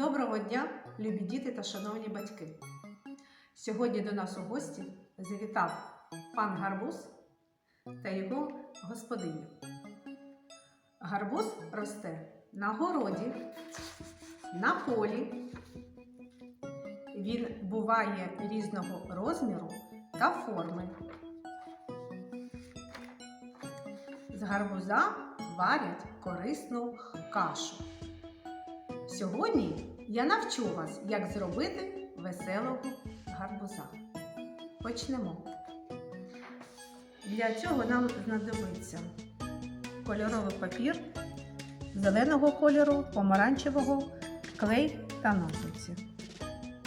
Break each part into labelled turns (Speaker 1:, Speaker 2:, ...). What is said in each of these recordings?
Speaker 1: Доброго дня, любі діти та шановні батьки! Сьогодні до нас у гості завітав пан Гарбуз та його господиня. Гарбуз росте на городі, на полі. Він буває різного розміру та форми. З гарбуза варять корисну кашу. Сьогодні я навчу вас, як зробити веселого гарбуза. Почнемо. Для цього нам знадобиться кольоровий папір зеленого кольору, помаранчевого, клей та ножниці.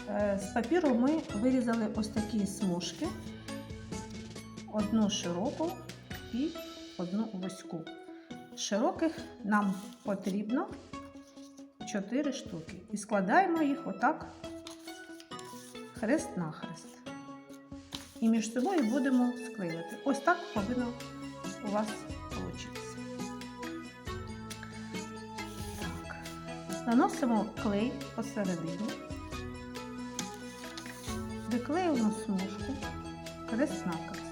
Speaker 1: Е, З папіру ми вирізали ось такі смужки, одну широку і одну вузьку. Широких нам потрібно 4 штуки. І складаємо їх отак хрест-нахрест. І між собою будемо склеювати. Ось так повинно у вас вийти. Наносимо клей посередині, приклеюємо смужку, хрест-накрест.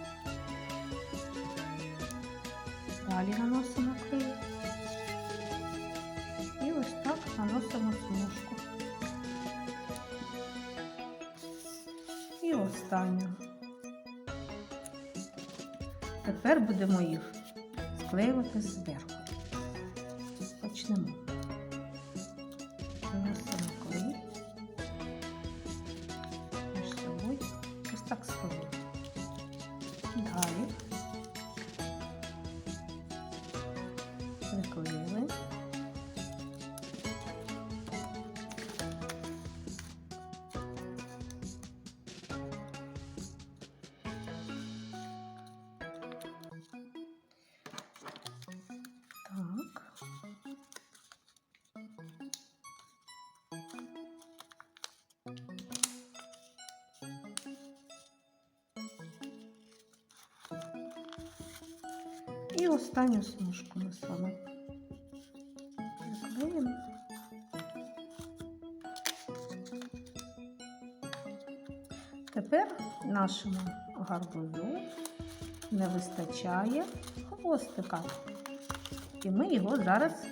Speaker 1: Далі наносимо клей. Наносимо смужку. І останню. Тепер будемо їх склеювати зверху. Почнемо. Наносимо клей. Між собою ось так склеюємо. Далі приклеїли. І останню смужку ми з вами приклеїмо. Тепер нашому гарбузу не вистачає хвостика. І ми його зараз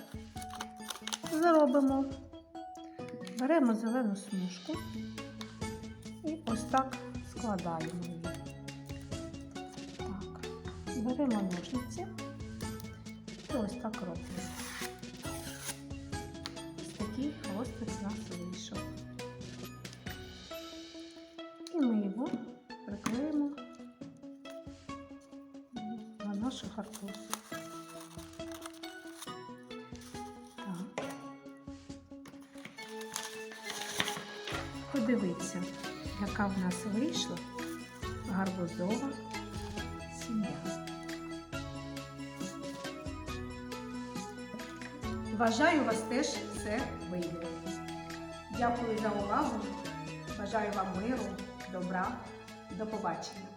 Speaker 1: зробимо. Беремо зелену смужку і ось так складаємо її. Так, беремо ножниці і ось так робимо. Ось такий хвостик у нас вийшов. І ми його приклеїмо на нашу гарбуз. Подивіться, яка в нас вийшла гарбузова сім'я. Бажаю вас теж все вийде. Дякую за увагу. Бажаю вам миру, добра. До побачення.